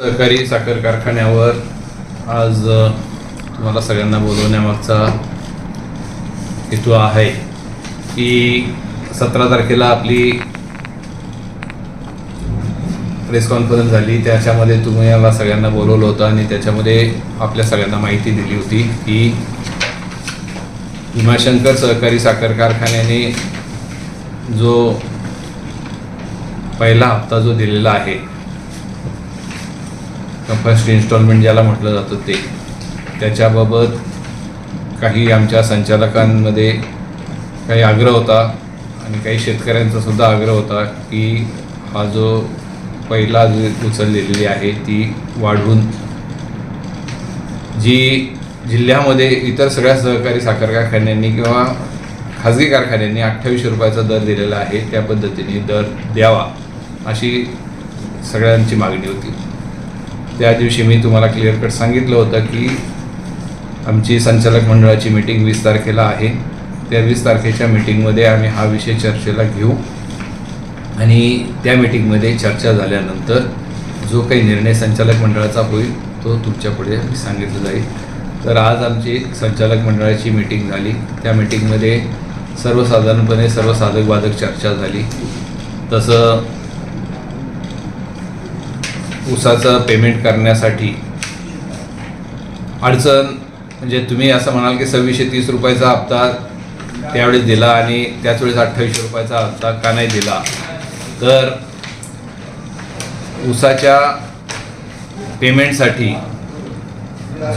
सहकारी साखर कारखान्यावर आज तुम्हाला सगळ्यांना बोलवण्यामागचा हेतू आहे की सतरा तारखेला आपली प्रेस कॉन्फरन्स झाली. त्याच्यामध्ये तुम्ही याला सगळ्यांना बोलवलं होतं आणि त्याच्यामध्ये आपल्या सगळ्यांना माहिती दिली होती की भीमाशंकर सहकारी साखर कारखान्याने जो पहिला हप्ता जो दिलेला आहे फर्स्ट इन्स्टॉलमेंट ज्याला म्हटलं जातं ते. त्याच्याबाबत काही आमच्या संचालकांमध्ये काही आग्रह होता आणि काही शेतकऱ्यांचा सुद्धा आग्रह होता की हा जो पहिला जी उचललेली आहे ती वाढवून जी जिल्ह्यामध्ये इतर सगळ्या सहकारी साखर कारखान्यांनी किंवा खाजगी कारखान्यांनी अठ्ठावीसशे रुपयाचा दर दिलेला आहे त्या पद्धतीने दर द्यावा अशी सगळ्यांची मागणी होती. त्या दिवशी मी तुम्हाला क्लिअर कट सांगितलं होतं की आमची संचालक मंडळाची मीटिंग वीस तारखेला आहे. त्या वीस तारखेच्या मीटिंगमध्ये आम्ही हा विषय चर्चेला घेऊ. आणि त्या मीटिंगमध्ये चर्चा झाल्यानंतर जो काही निर्णय संचालक मंडळाचा होईल तो तुमच्यापुढे सांगितलं जाईल. तर आज आमची संचालक मंडळाची मीटिंग झाली. त्या मीटिंगमध्ये सर्वसाधारणपणे सर्व साधक बाधक चर्चा झाली. तसं ऊसाचं पेमेंट करण्यासाठी. अडचण म्हणजे तुम्ही असं म्हणाल की सव्वीसशे तीस रुपयाचा हप्ता त्यावेळेस दिला आणि त्याच वेळेस अठ्ठावीसशे रुपयाचा हप्ता का नाही दिला. तर ऊसाच्या पेमेंटसाठी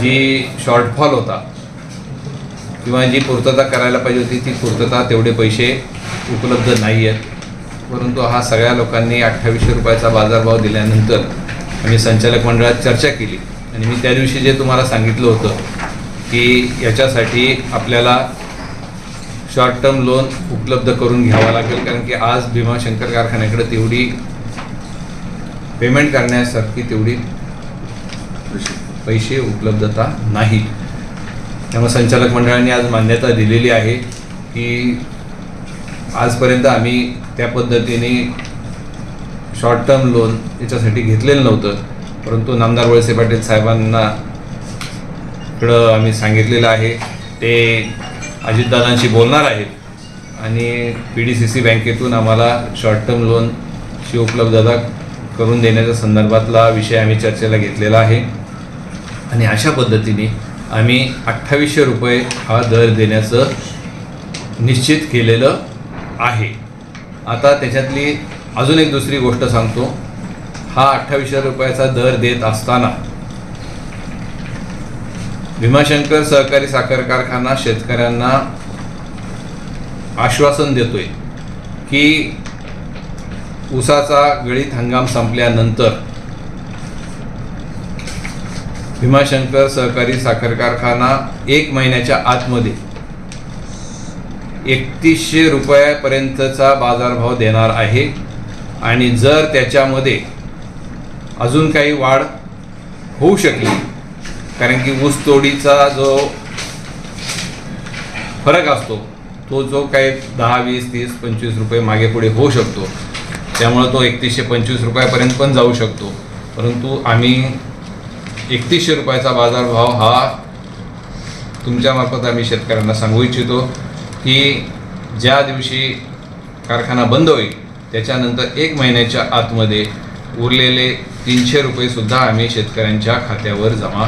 जी शॉर्टफॉल होता किंवा जी पूर्तता करायला पाहिजे होती ती पूर्तता तेवढे पैसे उपलब्ध नाही आहेत परंतु हा सगळ्या लोकांनी अठ्ठावीसशे रुपयाचा बाजारभाव दिल्यानंतर आम्ही संचालक मंडळात चर्चा केली. आणि मी त्या दिवशी जे तुम्हाला सांगितलं होतं की याच्यासाठी आपल्याला शॉर्ट टर्म लोन उपलब्ध करून घ्यावा लागेल कारण की आज भीमाशंकर कारखान्याकडे तेवढी पेमेंट करण्यासारखी तेवढी पैसे उपलब्धता नाही. त्यामुळे संचालक मंडळाने आज मान्यता दिलेली आहे की आजपर्यंत आम्ही त्या पद्धतीने शॉर्ट टर्म लोन याच्यासाठी घेतलेलं नव्हतं. परंतु नामदार वळसे पाटील साहेबांना इकडं आम्ही सांगितलेलं आहे. ते अजितदादांशी बोलणार आहेत. आणि पी डी सी सी बँकेतून आम्हाला शॉर्ट टर्म लोनची उपलब्धता करून देण्याच्या संदर्भातला विषय आम्ही चर्चेला घेतलेला आहे. आणि अशा पद्धतीने आम्ही अठ्ठावीसशे रुपये हा दर देण्याचं निश्चित केलेलं आहे. आता त्याच्यातली अजून एक दुसरी गोष्ट सांगतो. हा अठ्ठावीसशे रुपयाचा दर देत असताना भीमाशंकर सहकारी साखर कारखाना शेतकऱ्यांना आश्वासन देतोय की ऊसाचा गळीत हंगाम संपल्यानंतर भीमाशंकर सहकारी साखर कारखाना एक महिन्याच्या आतमध्ये एकतीसशे रुपयापर्यंतचा बाजारभाव देणार आहे. आणि जर त्याच्यामध्ये अजून काही वाढ होऊ शकली कारण की ऊसतोडीचा जो फरक असतो तो जो काही दहा वीस तीस पंचवीस रुपये मागे पुढे होऊ शकतो. त्यामुळं तो एकतीसशे पंचवीस रुपयापर्यंत पण जाऊ शकतो. परंतु आम्ही एकतीसशे रुपयाचा बाजारभाव हा तुमच्यामार्फत आम्ही शेतकऱ्यांना सांगू इच्छितो. की ज्या दिवशी कारखाना बंद होईल त्याच्यानंतर एक महिन्याच्या आतमध्ये उरलेले तीनशे रुपयेसुद्धा आम्ही शेतकऱ्यांच्या खात्यावर जमा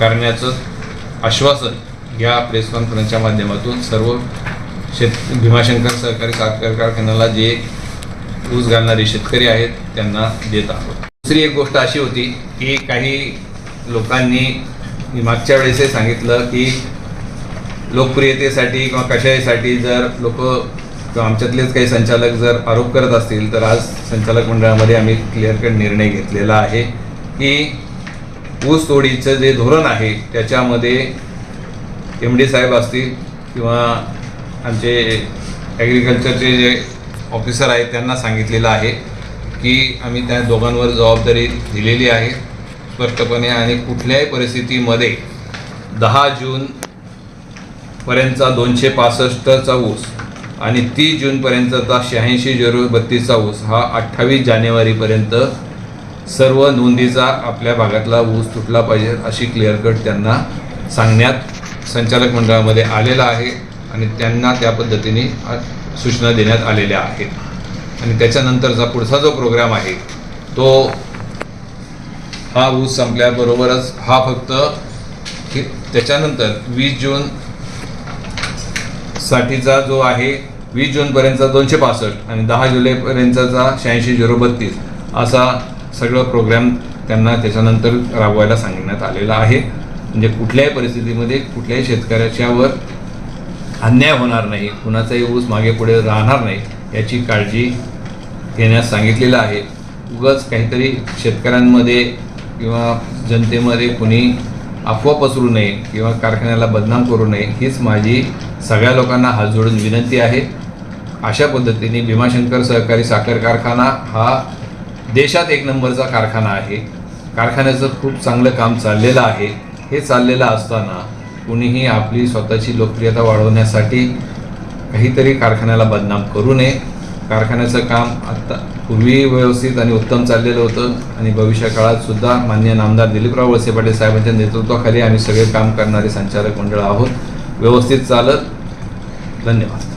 करण्याचं आश्वासन या प्रेस कॉन्फरन्सच्या माध्यमातून सर्व शेत भीमाशंकर सहकारी साखर कारखान्याला जे ऊस घालणारे शेतकरी आहेत त्यांना देत आहोत. दुसरी एक गोष्ट अशी होती की काही लोकांनी मी मागच्या वेळेसही सांगितलं की लोकप्रियतेसाठी किंवा कशासाठी जर लोक किंवा आमच्यातलेच काही संचालक जर आरोप करत असतील तर आज संचालक मंडळामध्ये आम्ही क्लिअर कट निर्णय घेतलेला आहे की ऊस तोडीचं जे धोरण आहे त्याच्यामध्ये एम डी साहेब असतील किंवा आमचे ॲग्रिकल्चरचे जे ऑफिसर आहेत त्यांना सांगितलेलं आहे की आम्ही त्या दोघांवर जबाबदारी दिलेली आहे. स्पष्टपणे आणि कुठल्याही परिस्थितीमध्ये दहा जून पर्यंतचा दोनशे पासष्टचा ऊस आणि तीस जूनपर्यंतचा शहाऐंशी झिरो बत्तीसचा ऊस हा अठ्ठावीस जानेवारीपर्यंत सर्व नोंदीचा आपल्या भागातला ऊस तुटला पाहिजे अशी क्लिअर कट त्यांना सांगण्यात संचालक मंडळामध्ये आलेला आहे आणि त्यांना त्या पद्धतीने सूचना देण्यात आलेल्या आहेत. आणि त्याच्यानंतरचा पुढचा जो प्रोग्राम आहे तो हा ऊस संपल्याबरोबरच हा फक्त त्याच्यानंतर वीस जून साठीचा जो आहे वीस जूनपर्यंतचा दोनशे पासष्ट आणि दहा जुलैपर्यंतचा शहाऐंशी झिरो बत्तीस असा सगळं प्रोग्राम त्यांना त्याच्यानंतर राबवायला सांगण्यात आलेला आहे. म्हणजे कुठल्याही परिस्थितीमध्ये कुठल्याही शेतकऱ्याच्यावर अन्याय होणार नाही कुणाचाही ऊस मागे पुढे राहणार नाही याची काळजी घेण्यास सांगितलेलं आहे. उगाच काहीतरी शेतकऱ्यांमध्ये किंवा जनतेमध्ये कुणी अफवा पसरू नये किंवा कारखान्याला बदनाम करू नये हीच माझी सगळ्या लोकांना हात जोडून विनंती आहे. अशा पद्धतीने भीमाशंकर सहकारी साखर कारखाना हा देशात एक नंबरचा कारखाना आहे. कारखान्याचं खूप चांगलं काम चाललेलं आहे. हे चाललेलं असताना कुणीही आपली स्वतःची लोकप्रियता वाढवण्यासाठी काहीतरी कारखान्याला बदनाम करू नये. कारखान्याचं काम आत्ता पूर्वी व्यवस्थित आणि उत्तम चाललेलं होतं आणि भविष्य काळात सुद्धा मान्य नामदार दिलीपराव वळसे पाटील साहेबांच्या नेतृत्वाखाली आम्ही सगळे काम करणारे संचालक मंडळ आहोत. व्यवस्थित चालत. धन्यवाद.